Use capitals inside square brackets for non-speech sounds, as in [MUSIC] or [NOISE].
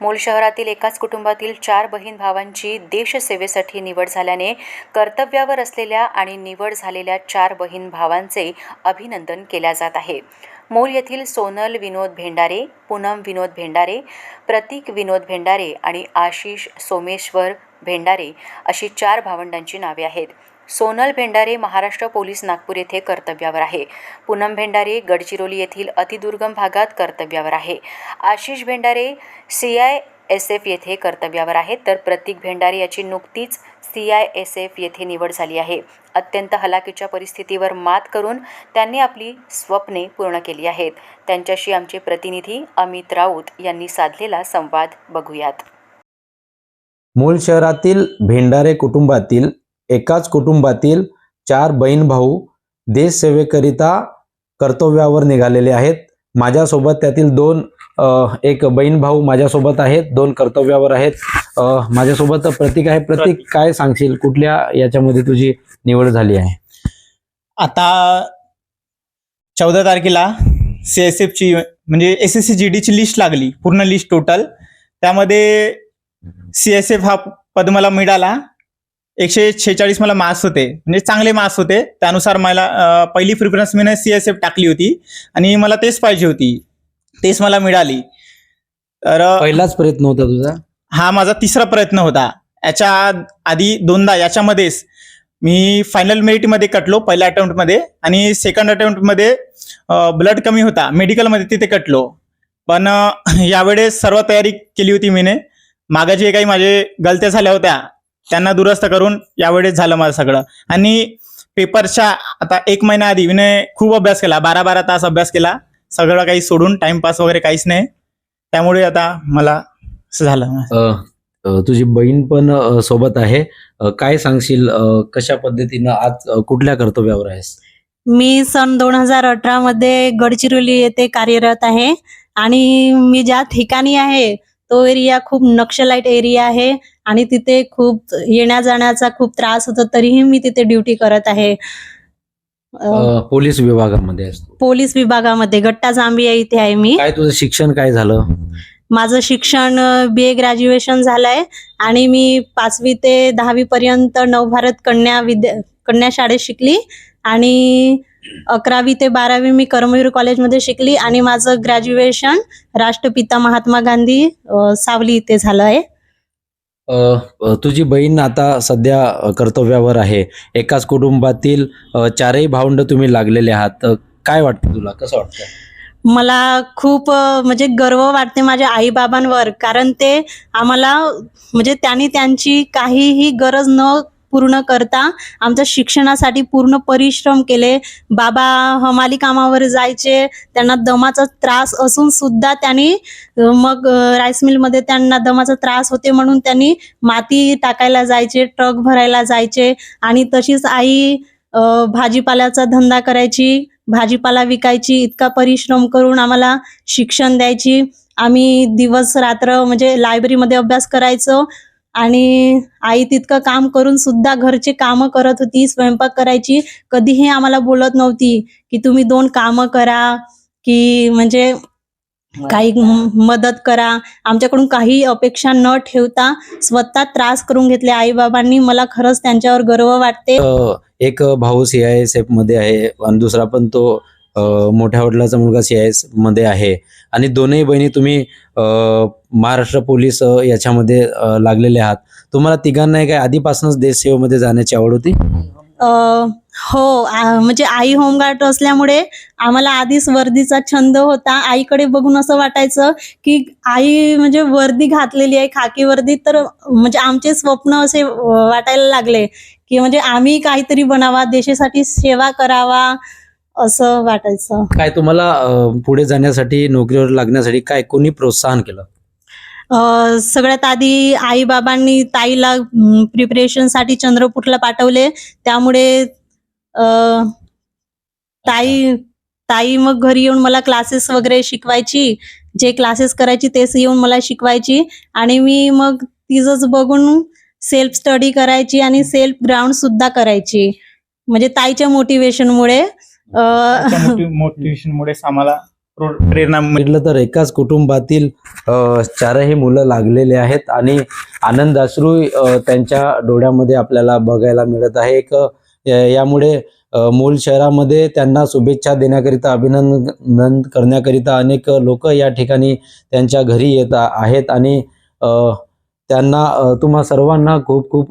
मूळ शहरातील एकाच कुटुंबातील चार बहीण भावांची देशसेवेसाठी निवड झाल्याने कर्तव्यावर असलेल्या आणि निवड झालेल्या चार बहीण भावांचे अभिनंदन केल्या जात आहे. मूल येथील सोनल विनोद भेंडारे पूनम विनोद भेंडारे प्रतीक विनोद भेंडारे आणि आशिष सोमेश्वर भेंडारे अशी चार भावंडांची नावे आहेत. सोनल भेंडारे महाराष्ट्र पोलीस नागपूर येथे कर्तव्यावर आहे. पूनम भेंडारे गडचिरोली येथील अतिदुर्गम भागात कर्तव्यावर आहे. Ashish Bhendare C I S F येथे कर्तव्यावर आहेत. तर प्रतीक भेंडारे याची नुकतीच सी आय एस एफ येथे निवड झाली आहे. अत्यंत हलाखीच्या परिस्थितीवर मात करून त्यांनी आपली स्वप्ने पूर्ण केली आहेत. त्यांच्याशी आमचे प्रतिनिधी अमित राऊत यांनी साधलेला संवाद बघूयात. मूळ शहरातील भेंडारे कुटुंबातील एकाच कुटुंबातील चार बहीण भाऊ देशसेवेकरिता कर्तव्यावर निघालेले आहेत. माझ्यासोबत त्यातील दोन एक बहीण भाऊ माझ्यासोबत आहेत दोन कर्तव्यावर आहेत. माझ्यासोबत प्रतीक आहे. प्रतीक काय सांगशील? कुठल्या याच्यामध्ये तुझी निवड झाली आहे? आता चौदा तारखेला सी एस एफची म्हणजे एस एस सी जी डीची लिस्ट लागली पूर्ण लिस्ट टोटल त्यामध्ये सी एस एफ हा पद मला मिळाला. एकशे छेचाळीस मला मार्क्स होते. म्हणजे चांगले मार्क्स होते. त्यानुसार मला पहिली प्रिफरन्स मी सी एस एफ टाकली होती. आणि मला तेच पाहिजे होती. तेच मला मिळाली. तर पहिलाच प्रयत्न होता तुझा? हा माझा तिसरा प्रयत्न होता. याच्या आधी दोनदा याच्यामध्येच मी फायनल मेरिटमध्ये कटलो पहिल्या अटेम्प्टमध्ये आणि सेकंड अटेम्प्टमध्ये ब्लड कमी होता. मेडिकलमध्ये तिथे कटलो. पण [LAUGHS] यावेळेस सर्व तयारी केली होती मीने. मागे जे काही माझे गलत्या झाल्या होत्या. त्यांना दुरुस्त करून यावेळेस झालं माझं सगळं. आणि पेपरच्या आता एक महिना आधी मी खूप अभ्यास केला बारा बारा तास अभ्यास केला. सगळं काही सोडून टाइमपास वगैरे काहीच नाही. त्यामुळे आता मला असं झालं तुझी बहीण पण सोबत आहे. काय सांगशील? कशा पद्धतीनं आज कुठल्या कर्तव्यावर आहेस? मी सन दोन हजार अठरा मध्ये गडचिरोली येथे कार्यरत आहे. आणि मी ज्या ठिकाणी आहे तो एरिया खूप नक्षलाइट एरिया आहे. आणि तिथे खूप येण्या जाण्याचा खूप त्रास होतो तरीही मी तिथे ड्युटी करत आहे. पोलीस विभागामध्ये. पोलीस विभागामध्ये गट्टा जांभिया इथे आहे मी. काय तुझं शिक्षण काय झालं? माझं शिक्षण बी ए ग्रॅज्युएशन झालंय आणि मी पाचवी ते दहावी पर्यंत नवभारत कन्या विद्या कन्या शाळेत शिकली आणि अकरावी ते बारावी मी कर्मवीर कॉलेजमध्ये शिकली आणि माझं ग्रॅज्युएशन राष्ट्रपिता महात्मा गांधी सावली इथे झालं आहे. तुझी बहीण आता सध्या कर्तव्यावर आहे. एकाच कुटुंबातील चारही भावंड तुम्ही लागलेले आहात. काय वाटतं तुला? कसं वाटतं? मला खूप म्हणजे गर्व वाटते माझ्या आईबाबांवर. कारण ते आम्हाला म्हणजे त्यांनी त्यांची काहीही गरज न पूर्ण करता. आमच्या शिक्षणासाठी पूर्ण परिश्रम केले. बाबा हमाली कामावर जायचे. त्यांना दमाचा त्रास असून सुद्धा त्यांनी मग राईस मिलमध्ये त्यांना दमाचा त्रास होते म्हणून त्यांनी माती टाकायला जायचे ट्रक भरायला जायचे. आणि तशीच आई भाजीपाल्याचा धंदा करायची. भाजीपाला विकायची. इतका परिश्रम करून आम्हाला शिक्षण द्यायची. आम्ही दिवस रात्र म्हणजे लायब्ररीमध्ये अभ्यास करायचो. आणि आई तितकं काम करून सुद्धा घरचे कामं करत होती स्वयंपाक करायची. कधीही आम्हाला बोलत नव्हती की तुम्ही दोन कामं करा की म्हणजे काही मदत करा. आमच्याकडून काही अपेक्षा न ठेवता स्वतः त्रास करून घेतले आई बाबांनी मला खरंच त्यांच्यावर गर्व वाटते. एक भाऊ सी आयमध्ये आहे. आणि दुसरा पण तो मोठ्या वडिलाचा मुलगा सी आय एसमध्ये आहे. आणि दोनही बहिणी तुम्ही महाराष्ट्र पोलीस याच्यामध्ये लागलेले आहात. तुम्हाला तिघांना काय आधीपासूनच देश सेवेमध्ये जाण्याची आवड होती? हो. म्हणजे आई होमगार्ड असल्यामुळे आम्हाला आधीच वर्दीचा छंद होता. आईकडे बघून असं वाटायचं की आई म्हणजे वर्दी घातलेली आहे खाकी वर्दी. तर म्हणजे आमचे स्वप्न असे वाटायला लागले की म्हणजे आम्ही काहीतरी बनावा देशासाठी सेवा करावा. असं वाटायचं. काय तुम्हाला अ, पुढे जाण्यासाठी नोकरीवर लागण्यासाठी काय कोणी प्रोत्साहन केलं? अ, सगळ्यात आधी आई बाबांनी ताईला प्रिपरेशनसाठी चंद्रपूरला पाठवले. त्यामुळे अ, ताई ताई मग घरी येऊन मला क्लासेस वगैरे शिकवायची. जे क्लासेस करायची तेच येऊन मला शिकवायची. आणि मी मग तिचंच बघून सेल्फ स्टडी करायची आणि सेल्फ ग्राउंड सुद्धा करायची. म्हणजे ताईच्या मोटिवेशनमुळे मोटिवेशनमुळेच [LAUGHS] आम्हाला प्रो- प्रेरणा. म्हटलं तर एकाच कुटुंबातील चारही मुलं लागलेले आहेत आणि आनंदाश्रू अ, त्यांच्या डोळ्यामध्ये आपल्याला बघायला मिळत आहे एक यामुळे मूल शहरामध्ये त्यांना शुभेच्छा देण्याकरिता अभिनंदन करण्याकरिता अनेक लोक या ठिकाणी त्यांच्या घरी येत आहेत आणि अ, त्यांना तुम्हा सर्वांना खूप खूप